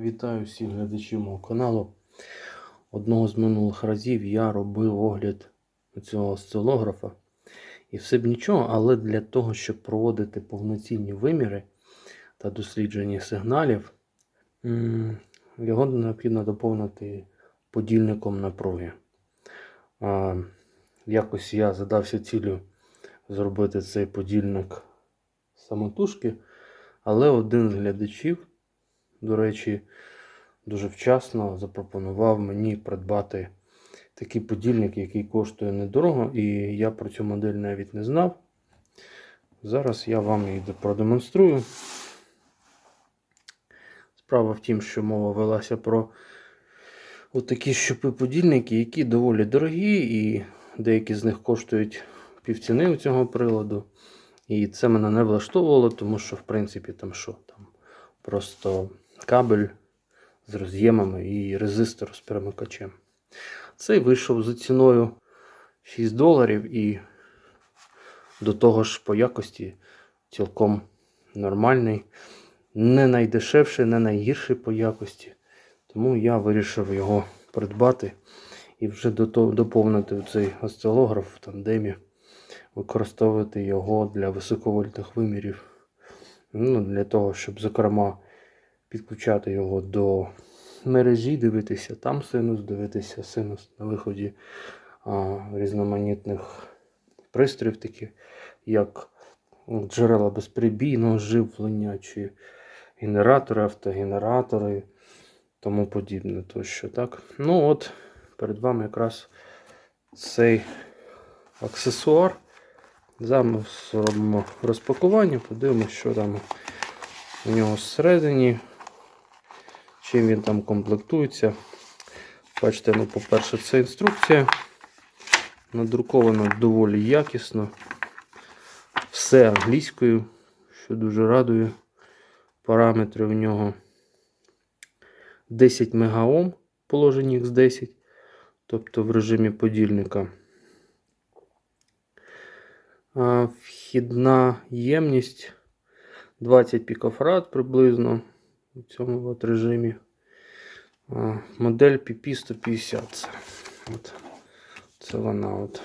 Вітаю всіх глядачів мого каналу. Одного з минулих разів я робив огляд цього осцилографа. І все б нічого, але для того, щоб проводити повноцінні виміри та дослідження сигналів, його необхідно доповнити подільником напруги. Якось я задався цілею зробити цей подільник самотужки, але один з глядачів до речі, дуже вчасно запропонував мені придбати такий подільник, який коштує недорого, і я про цю модель навіть не знав. Зараз я вам її продемонструю. Справа в тім, що мова велася про такі щупи подільники, які доволі дорогі, і деякі з них коштують півціни у цього приладу. І це мене не влаштовувало, тому що, в принципі, там що там просто кабель з роз'ємами і резистор з перемикачем. Цей вийшов за ціною 6 доларів і до того ж по якості цілком нормальний. Не найдешевший, не найгірший по якості. Тому я вирішив його придбати і вже доповнити цей осцилограф в тандемі, використовувати його для високовольтних вимірів. Ну, Для того, щоб, зокрема, підключати його до мережі, дивитися там синус, дивитися синус на виході а, різноманітних пристроїв, таких як джерела безприбійного живлення, чи генератори, автогенератори тому подібне. Тощо, так? Ну от, перед вами якраз цей аксесуар. Зараз зробимо розпакування, подивимося, що там у нього всередині, чим він там комплектується. Бачите, ну, по-перше, це інструкція. Надруковано доволі якісно. Все англійською, що дуже радує. Параметри у нього 10 мегаом положені X10, тобто в режимі подільника. Вхідна ємність 20 пікофарад приблизно у цьому от режимі. Модель PP150. Це, от. Це вона от.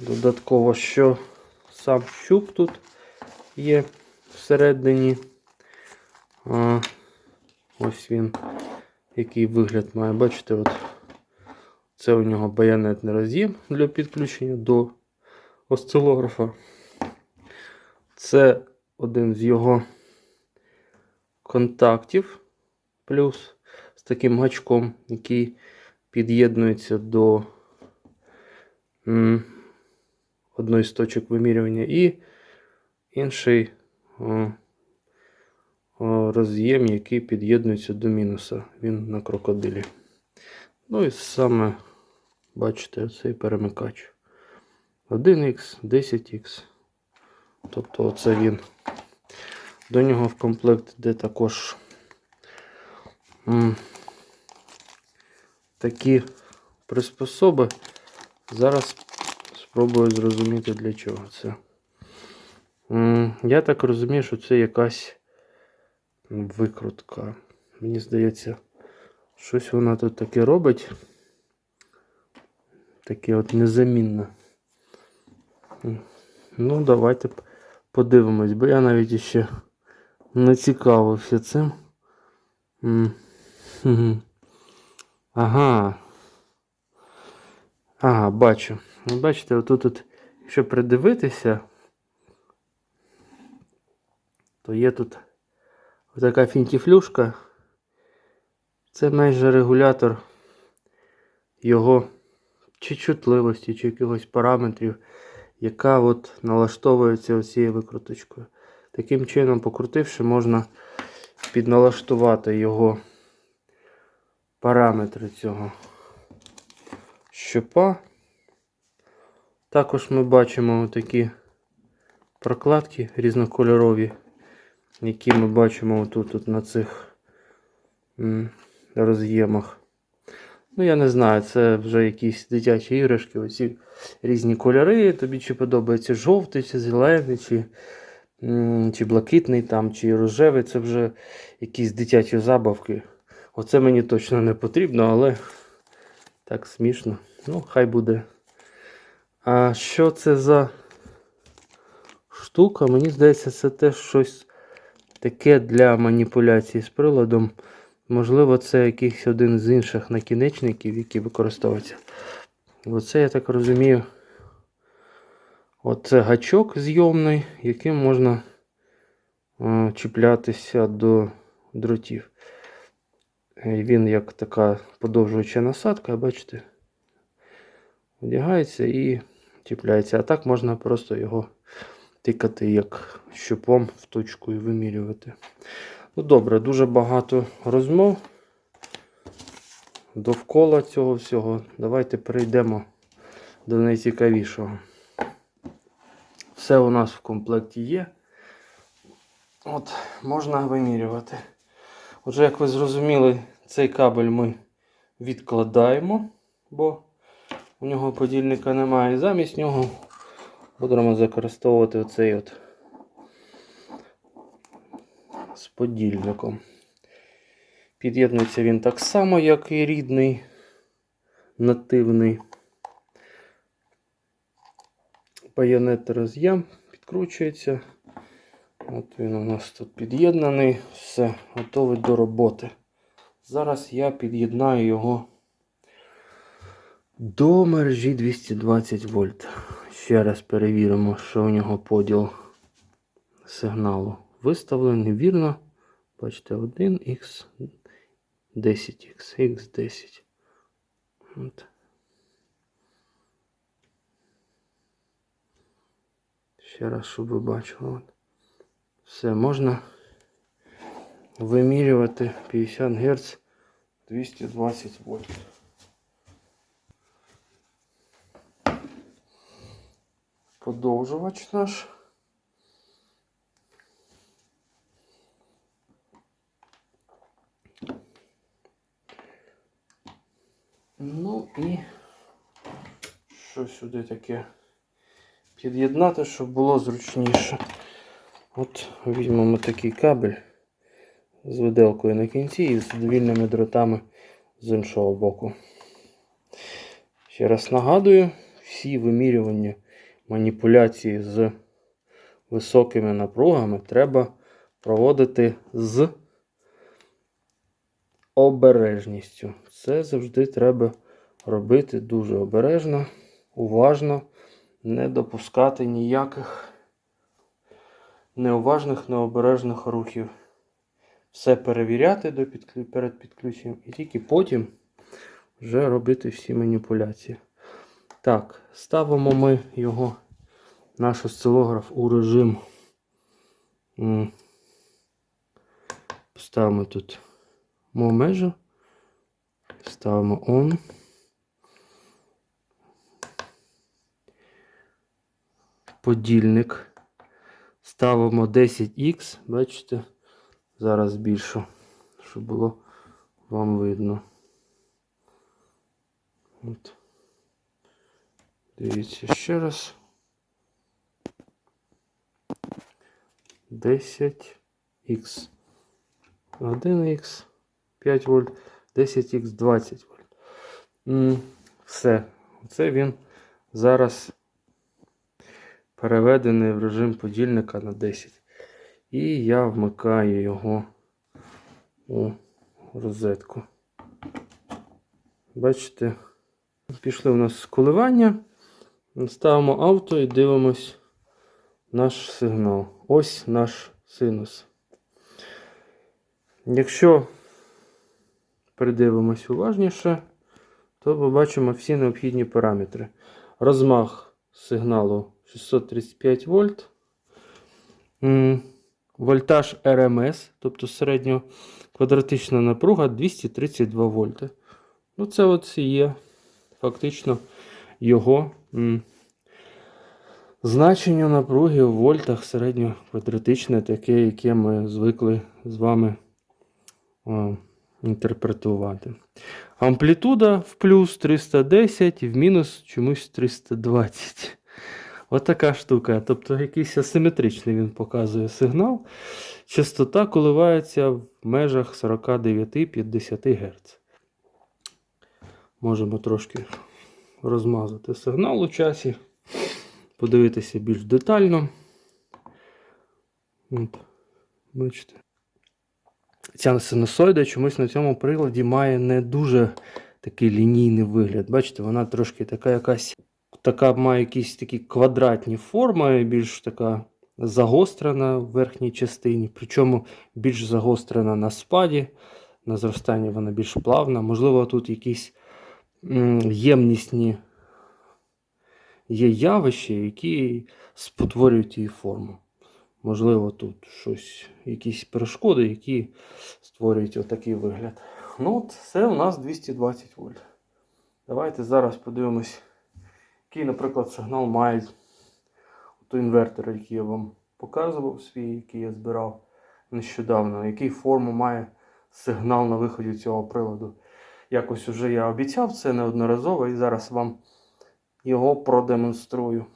Додатково, що сам щуп тут є всередині. А, Ось він, який вигляд має. Бачите, от це у нього баянетний роз'єм для підключення до осцилографа. Це один з його контактів, плюс з таким гачком, який під'єднується до одної з точок вимірювання, і інший роз'єм, який під'єднується до мінуса. Він на крокодилі. Ну і саме, бачите, цей перемикач. 1х, 10х. Тобто оце він. До нього в комплект йде також такі приспособи. Зараз спробую зрозуміти для чого це. Я так розумію, що це якась викрутка. Мені здається, щось вона тут таке робить. Таке от незамінне. Ну, давайте подивимось, бо я навіть ще не цікавився цим. Ага. Ага, бачу. Бачите, отут, от, якщо придивитися, то є тут така фінтіфлюшка. Це майже регулятор його чи чутливості, чи якихось параметрів яка от налаштовується оцією викруточкою. Таким чином, покрутивши, можна підналаштувати його параметри цього щопа. Також ми бачимо такі прокладки різнокольорові, які ми бачимо тут, тут на цих роз'ємах. Ну, я не знаю, це вже якісь дитячі іграшки, оці різні кольори. Тобі чи подобається жовтий, чи зелений, чи чи блакитний там, чи рожевий, це вже якісь дитячі забавки. Оце мені точно не потрібно, але так смішно. Ну, хай буде. А що це за штука? Мені здається, це теж щось таке для маніпуляції з приладом. Можливо, це якийсь один з інших накінечників, які використовуються. Оце, я так розумію, оце гачок зйомний, яким можна е, чіплятися до дротів. Е, Він як така подовжуюча насадка, бачите, одягається і чіпляється. А так можна просто його тикати як щупом в точку і вимірювати. Ну добре, дуже багато розмов довкола цього всього. Давайте перейдемо до найцікавішого. Все у нас в комплекті є. От, можна вимірювати. Отже, як ви зрозуміли, цей кабель ми відкладаємо, бо у нього подільника немає. І замість нього будемо використовувати оцей от з подільником. Під'єднується він так само, як і рідний нативний. Байонет роз'єм підкручується. От він у нас тут під'єднаний, все, готовий до роботи. Зараз я під'єднаю його до мережі 220 вольт. Ще раз перевіримо, що у нього поділ сигналу виставлений вірно. Бачите, 1х 10х, х10. От. Ще раз, щоб ви бачили. От. Все, можна вимірювати 50 Гц 220 вольт. Подовжувач наш. Ну і що сюди таке під'єднати, щоб було зручніше. От візьмемо такий кабель з виделкою на кінці і з довільними дротами з іншого боку. Ще раз нагадую, всі вимірювання маніпуляції з високими напругами треба проводити з обережністю. Це завжди треба робити дуже обережно, уважно, не допускати ніяких неуважних, необережних рухів. Все перевіряти до підклю... перед підключенням і тільки потім вже робити всі маніпуляції. Так, ставимо ми його, наш осцилограф, у режим. Ставимо тут мов межу. Ставимо on. Подільник. Ставимо 10х, бачите? Зараз збільшу, щоб було вам видно. От. Дивіться ще раз. 10х. 1х, 5 вольт, 10х, 20 вольт. Все. Це він зараз переведений в режим подільника на 10. І я вмикаю його у розетку. Бачите, пішли у нас коливання. Ставимо авто і дивимось наш сигнал. Ось наш синус. Якщо придивимось уважніше, то побачимо всі необхідні параметри. Розмах сигналу 635 вольт. Вольтаж РМС, тобто середньоквадратична напруга 232 вольти. Ну, це от є фактично його значення напруги в вольтах середньоквадратичне, таке, яке ми звикли з вами інтерпретувати. Амплітуда в плюс 310 і в мінус чомусь 320. Отака штука. Тобто якийсь асиметричний він показує сигнал. Частота коливається в межах 49-50 Гц. Можемо трошки розмазати сигнал у часі, подивитися більш детально. От, бачите. Ця синусоїда чомусь на цьому приладі має не дуже такий лінійний вигляд. Бачите, вона трошки така якась така має якісь такі квадратні форми, більш така загострена в верхній частині, причому більш загострена на спаді, на зростанні вона більш плавна. Можливо, тут якісь ємнісні є явища, які спотворюють її форму. Можливо, тут щось, якісь перешкоди, які створюють отакий вигляд. Ну, от це у нас 220 вольт. Давайте зараз подивимось, який, наприклад, сигнал має той інвертор, який я вам показував свій, який я збирав нещодавно. Який форму має сигнал на виході цього приладу. Якось уже я обіцяв це неодноразово і зараз вам його продемонструю.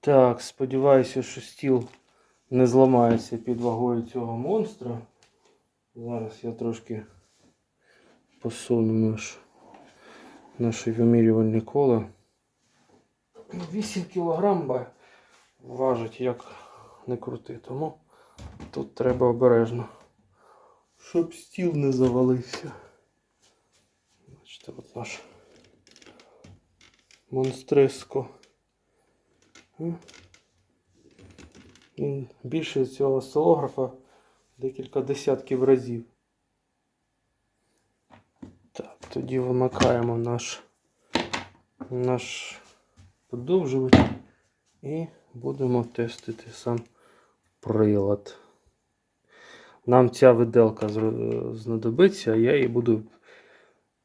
Так, сподіваюся, що стіл не зламається під вагою цього монстра. Зараз я трошки посуну наш, наше вимірювальне коло. 8 кг важить як не крути, тому тут треба обережно, щоб стіл не завалився. Бачите, от наш монстреско. Він більше цього осцилографа декілька десятків разів. Так, тоді вимикаємо наш, наш подовжувач і будемо тестити сам прилад. Нам ця виделка знадобиться, а я її буду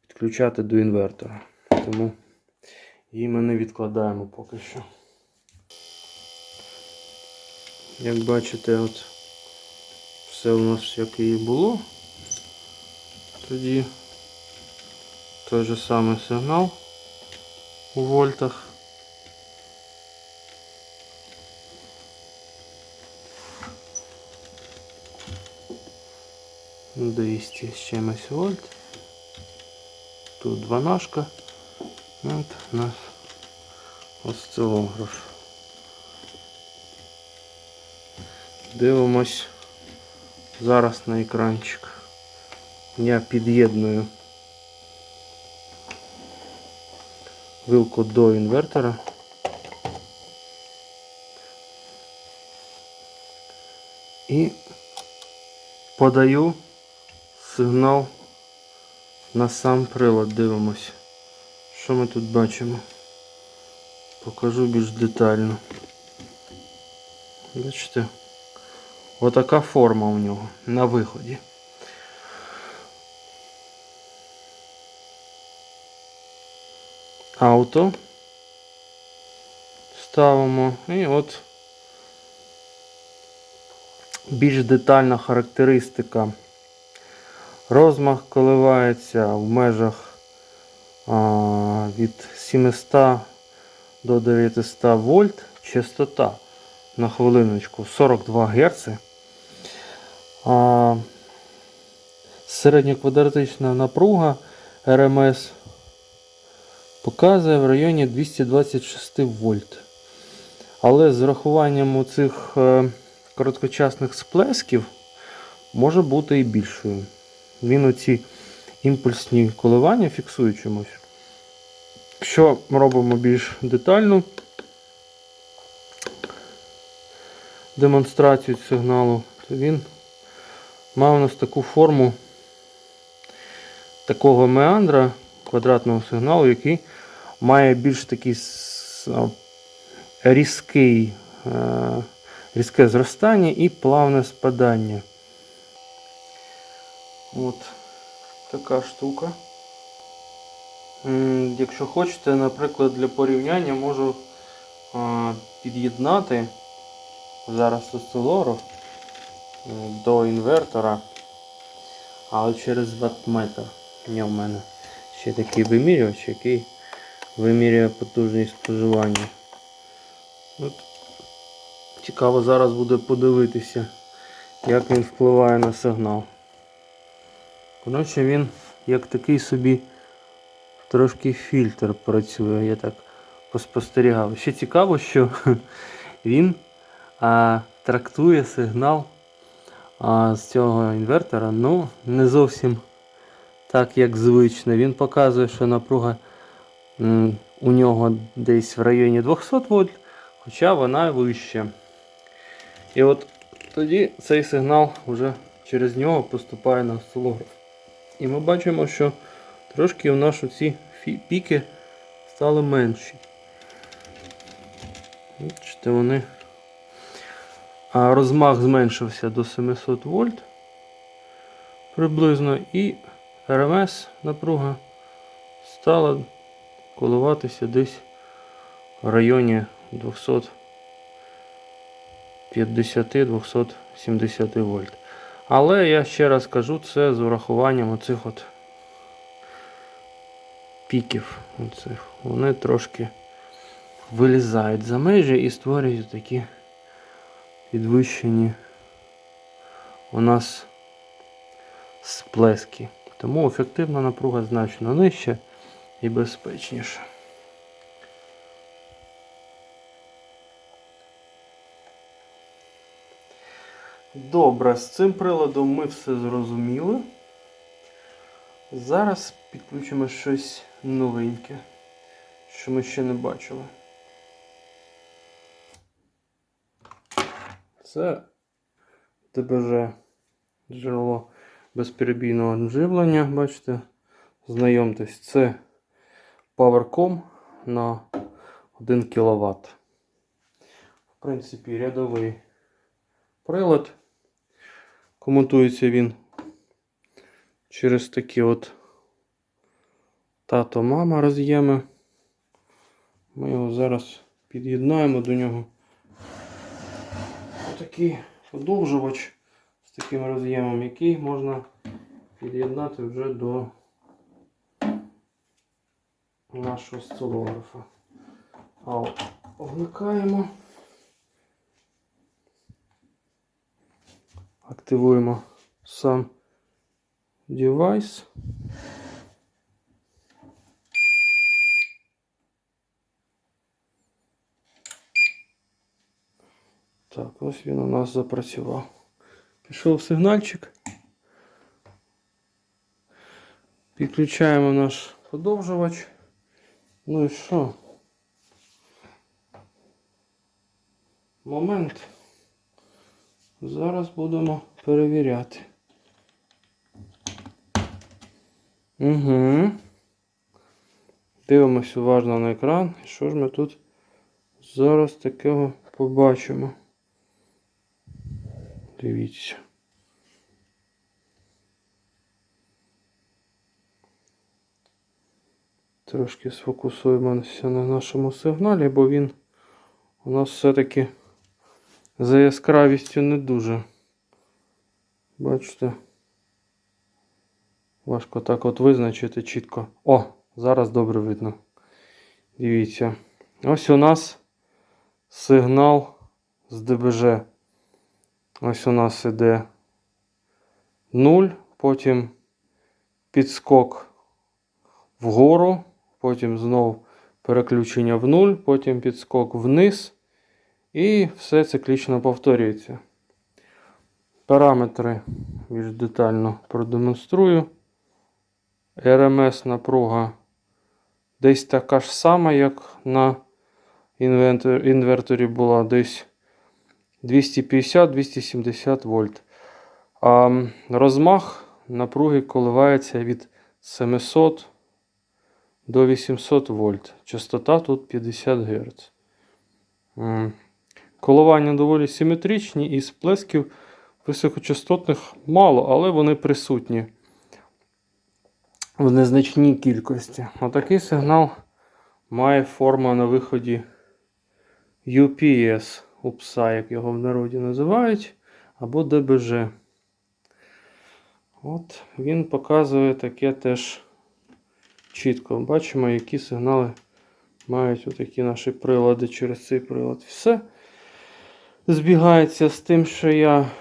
підключати до інвертора. Тому її ми не відкладаємо поки що. Як бачите, от все у нас як і було. Тоді той же самий сигнал у вольтах. Двісті з чимось вольт. Тут дванашка. От у нас осцилограф. Дивимось зараз на екранчик. Я під'єдную вилку до інвертора. І подаю сигнал на сам прилад. Дивимось. Що ми тут бачимо? Покажу більш детально. Бачите? Отака форма у нього на виході. Ауто. Ставимо і от більш детальна характеристика. Розмах коливається в межах від 700 до 900 вольт. Частота на хвилиночку 42 Гц. А, середньоквадратична напруга РМС показує в районі 226 вольт. Але з врахуванням оцих е, короткочасних сплесків може бути і більшою. Він оці імпульсні коливання фіксує чомусь. Якщо робимо більш детальну демонстрацію сигналу, то він має у нас таку форму такого меандра квадратного сигналу, який має більш такий різкий, е, різке зростання і плавне спадання. От така штука. Якщо хочете, наприклад, для порівняння можу під'єднати зараз осцилограф е, до інвертора, але через ваттметр. Є в мене ще такий вимірювач, який вимірює потужність споживання. От. Цікаво зараз буде подивитися, як він впливає на сигнал. Коротше, він як такий собі трошки фільтр працює, я так поспостерігав. Ще цікаво, що він а, трактує сигнал а, з цього інвертора, ну, не зовсім так, як звично. Він показує, що напруга м, у нього десь в районі 200 вольт, хоча вона вища. І от тоді цей сигнал вже через нього поступає на осцилограф. І ми бачимо, що трошки у нас ці піки стали менші. Бачите, вони. А розмах зменшився до 700 вольт приблизно, і РМС напруга стала коливатися десь в районі 250-270 вольт. Але я ще раз кажу, це з урахуванням оцих от піків. Оцих. Вони трошки вилізають за межі і створюють такі підвищені у нас сплески. Тому ефективна напруга значно нижча і безпечніша. Добре, з цим приладом ми все зрозуміли. Зараз підключимо щось новеньке, що ми ще не бачили. Це ТБЖ джерело безперебійного живлення, бачите, знайомтесь, це PowerCom на 1 кВт. В принципі, рядовий прилад. Комутується він через такі от тато-мама роз'єми. Ми його зараз під'єднаємо до нього. Отакий подовжувач з таким роз'ємом, який можна під'єднати вже до нашого осцилографа. А вмикаємо. Активуємо сам девайс. Так, ось він у нас запрацював. Пішов сигнальчик. Підключаємо наш подовжувач. Ну і що? Момент. Зараз будемо перевіряти. Угу. Дивимось уважно на екран. Що ж ми тут зараз такого побачимо? Дивіться. Трошки сфокусуємося на нашому сигналі, бо він у нас все-таки за яскравістю не дуже. Бачите? Важко так от визначити чітко. О, зараз добре видно. Дивіться. Ось у нас сигнал з ДБЖ. Ось у нас іде 0, потім підскок вгору, потім знов переключення в 0, потім підскок вниз. І все циклічно повторюється. Параметри більш детально продемонструю. РМС напруга десь така ж сама, як на інверторі була десь 250-270 вольт. А розмах напруги коливається від 700 до 800 вольт. Частота тут 50 Гц. Коливання доволі симетричні і сплесків високочастотних мало, але вони присутні в незначній кількості. Отакий сигнал має форма на виході UPS, UPSA, як його в народі називають, або ДБЖ. От він показує таке теж чітко. Бачимо, які сигнали мають отакі наші прилади через цей прилад. Все збігається з тим, що я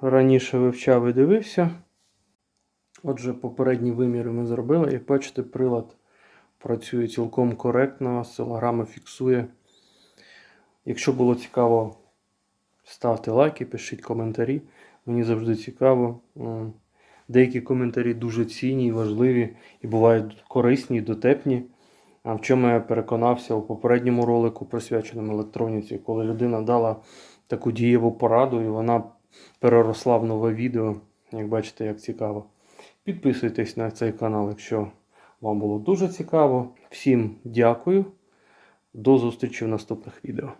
раніше вивчав і дивився. Отже, попередні виміри ми зробили. Як бачите, прилад працює цілком коректно, осцилограма фіксує. Якщо було цікаво, ставте лайки, пишіть коментарі. Мені завжди цікаво. Деякі коментарі дуже цінні і важливі і бувають корисні, і дотепні. В чому я переконався у попередньому ролику, присвяченому електроніці, коли людина дала таку дієву пораду, і вона переросла в нове відео. Як бачите, як цікаво. Підписуйтесь на цей канал, якщо вам було дуже цікаво. Всім дякую. До зустрічі в наступних відео.